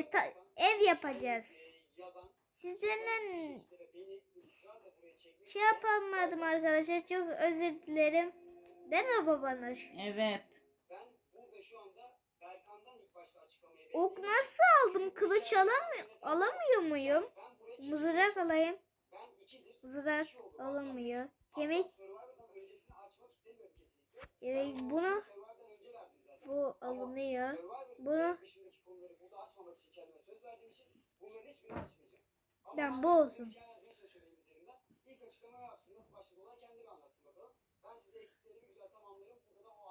e, ta- ev yapacağız. Sizlerden şey yapamadım arkadaşlar. Çok özür dilerim. Değil mi babanız? Evet. Ok nasıl aldım? Kılıç alamıyor, alamıyor muyum? Mızrak alayım. Mızrak alamıyor. Kesinlikle. Kemik bunu bu alınıyor.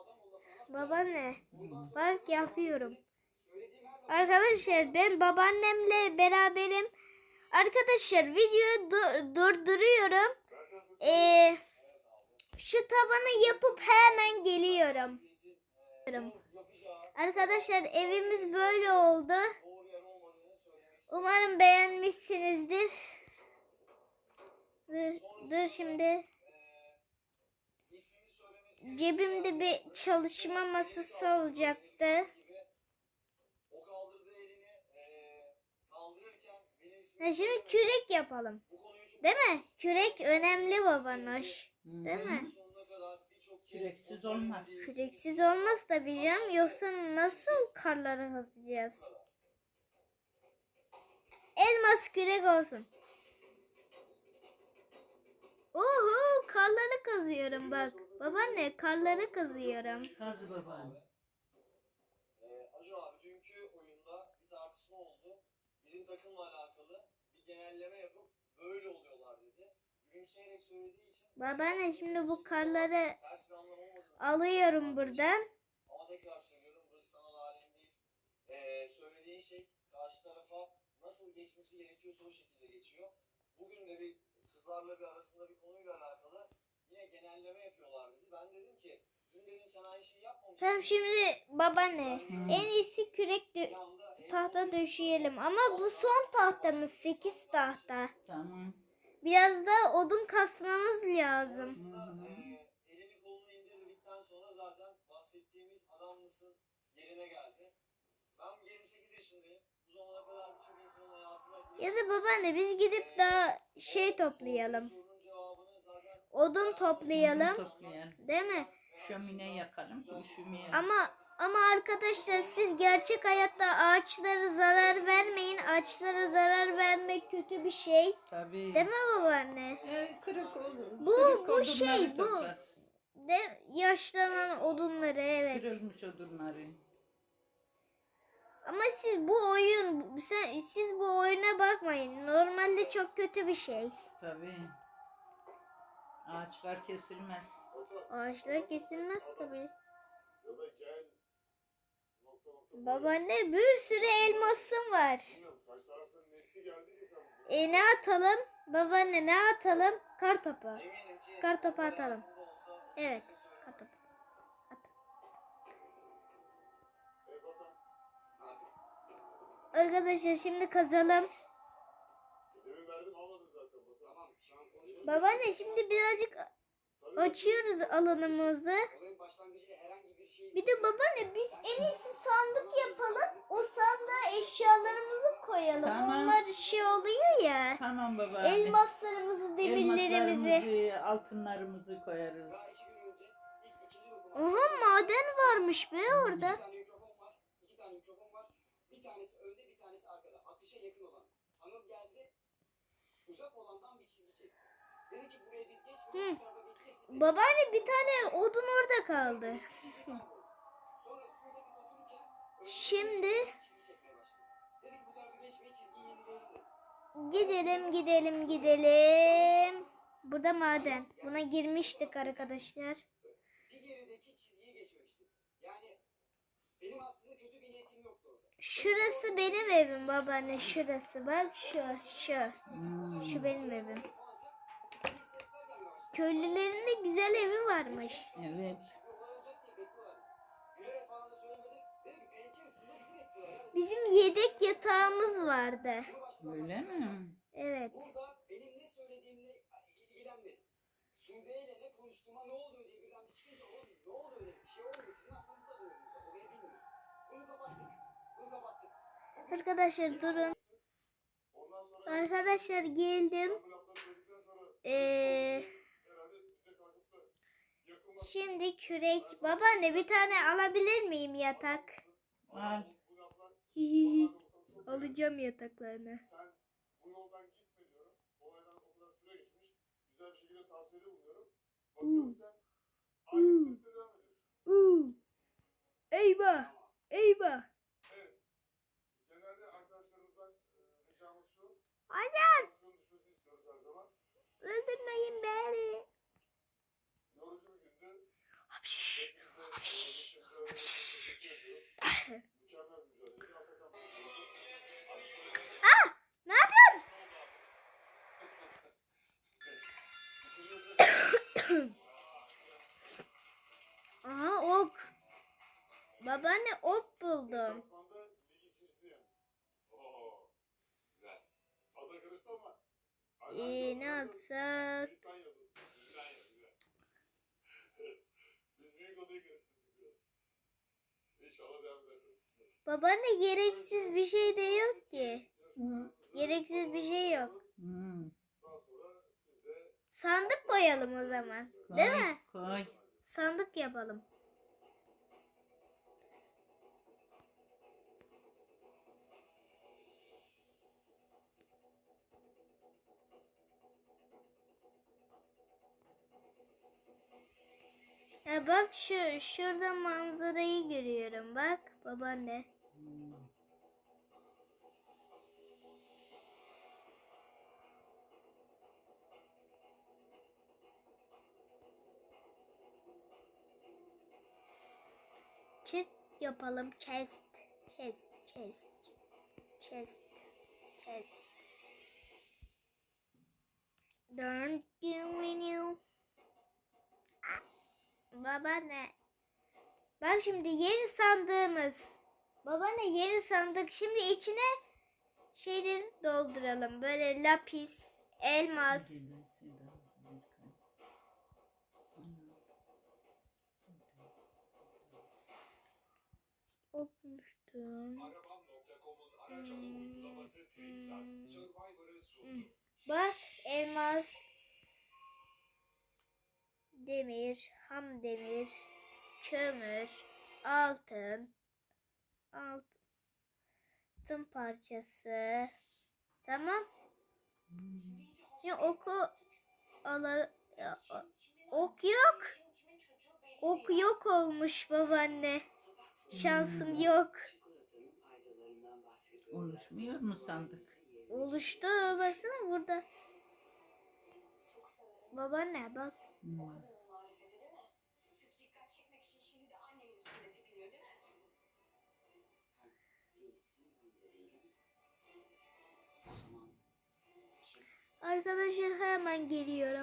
Lafına nasıl babaanne. Bundan sonra Bak yapıyorum. Arkadaşlar ben babaannemle beraberim. Arkadaşlar videoyu du- durduruyorum. Ee, şu tavanı yapıp hemen geliyorum. Arkadaşlar evimiz böyle oldu. Dur, şimdi. Cebimde bir çalışma masası olacaktı. Ha, şimdi kürek yapalım. Değil mi? Kürek önemli babanoş. Değil mi? Küreksiz olmaz. Küreksiz olmaz tabii canım. Yoksa nasıl karları kazacağız? Elmas kürek olsun. Oho karları kazıyorum bak. Babaanne karları kazıyorum. Kazı babaanne. Eee, Acun abi dünkü oyunda bir tartışma oldu. Bizim takımla alakalı bir genelleme yapıp böyle oluyorlar dedi. Gülümseyerek söylediği için Babaanne şimdi bu karları ters bir anlam olmasın. alıyorum buradan. Ama tekrar söylüyorum burası sanal alem değil. Eee söylediği şey karşı tarafa nasıl geçmesi gerekiyorsa o şekilde geçiyor. Bugün de bir kızlarla bir arasında bir konuyla alakalı yine genelleme yapıyorlar dedi. Ben dedim ki dün dedim sen aynı şeyi yapmamışsın. Tamam şimdi babaanne en iyisi kürek dö- tahta döşeyelim. Ama bu son tahtamız 8 tahta. Tamam. Biraz da odun kasmamız lazım. Eee, elini kolunu indirdikten sonra zaten bahsettiğimiz adam mısın yerine geldi. Ben 28 yaşındayım. Bu zamana kadar birçok Ya da babaanne biz gidip daha şey toplayalım. Odun toplayalım. Değil mi? Şömine yakalım. Ama ama arkadaşlar siz gerçek hayatta ağaçlara zarar vermeyin. Ağaçlara zarar vermek kötü bir şey. Tabii. Değil mi babaanne? Ee, kırık olur. Bu- kırık bu şey, bu. De yaşlanan odunları evet. Kırılmış odunları. Ama siz bu oyun sen, siz bu oyuna bakmayın. Normalde çok kötü bir şey. Tabii. Ağaçlar kesilmez. Ağaçlar kesilmez tabii. Babaanne bir sürü elmasım var. E ne atalım? Babaanne ne atalım? Kar topu. Kar topu atalım. Evet. Kar topu. Arkadaşlar şimdi kazalım. Konuşuyoruz. Babaanne şimdi birazcık açıyoruz alanımızı. Bir şey Bir de babaanne biz en iyisi sandık yapalım. O sandığa eşyalarımızı koyalım. Tamam. Onlar şey oluyor ya. Tamam babaanne. Elmaslarımızı, demirlerimizi. Elmaslarımızı, altınlarımızı koyarız. Oha maden varmış be orada. İki tane Atışa yakın olan. Anıl geldi. Uzak olandan bir çizgi çekti. Dedi ki buraya biz geçmiyoruz. Bu tarafa geçeceğiz. Siz de Babaanne bir tane odun orada kaldı. Sonra suda biz otururken Şimdi çizgi çekmeye başladı. Dedi ki bu tarafa geçmeyin çizgiyi yenileyelim dedi. gidelim gidelim gidelim. Burada maden. Buna girmiştik arkadaşlar. Bir gerideki çizgiyi geçmemiştiniz. Yani benim aslında kötü bir niyetim yoktu orada. Şurası benim evim babaanne şurası. Bak şu şu. Şu benim evim. Köylülerin de güzel evi varmış. Evet. Bizim yedek yatağımız vardı. Öyle mi? Evet. Burada benim ne söylediğimle ilgilenmedi. Sude ile ne konuştuğuma ne oluyor diye birden bir çıkınca oğlum ne oluyor. Bir şey olmuyor. Sizin aklınızda da oluyor. burada. Olayı bilmiyorsun. Bunu kapattık. Bunu kapattık. Bugün Arkadaşlar durun. Arkadaşlar geldim. Ee, şimdi kürek. Babaanne bir tane alabilir miyim yatak? Al. Alacağım yataklarını. sen bu yoldan gitme diyorum. Olaydan o kadar süre geçmiş. Güzel bir şekilde tavsiyede bulunuyorum. Bakıyorum sen aynı viteste devam ediyorsun. Uuu. Eyvah. Eyvah. Evet. Genelde arkadaşlarımızdan e, ricamız şu. Hayır. Tansiyonun düşmesini istiyoruz her zaman. Öldürmeyin beni. Yorucu bir gündü. İnşallah devam ederiz. Babaanne gereksiz bir şey de yok ki. Hı. Gereksiz bir şey yok. Hı. Daha sonra siz de Sandık koyalım o zaman. Değil Koy, mi? Koy. Sandık yapalım. Ya bak şu şurada manzarayı görüyorum. Bak babaanne. Chest yapalım. Chest. Chest. Chest. Chest. Chest. Don't you renew? Ah, Babaanne. Bak şimdi yeni sandığımız. Babaanne yeni sandık. Şimdi içine şeyleri dolduralım. Böyle lapis, elmas. Okumuştum. Survivor'ı sundu. Bak elmas, demir, ham demir, kömür, altın, altın parçası. Tamam. Şimdi oku ala ok yok. Ok yok olmuş babaanne. Şansım yok. Oluşmuyor mu sandık? Oluştu. Baksana burada. Babaanne bak. Hı. Arkadaşlar hemen geliyorum.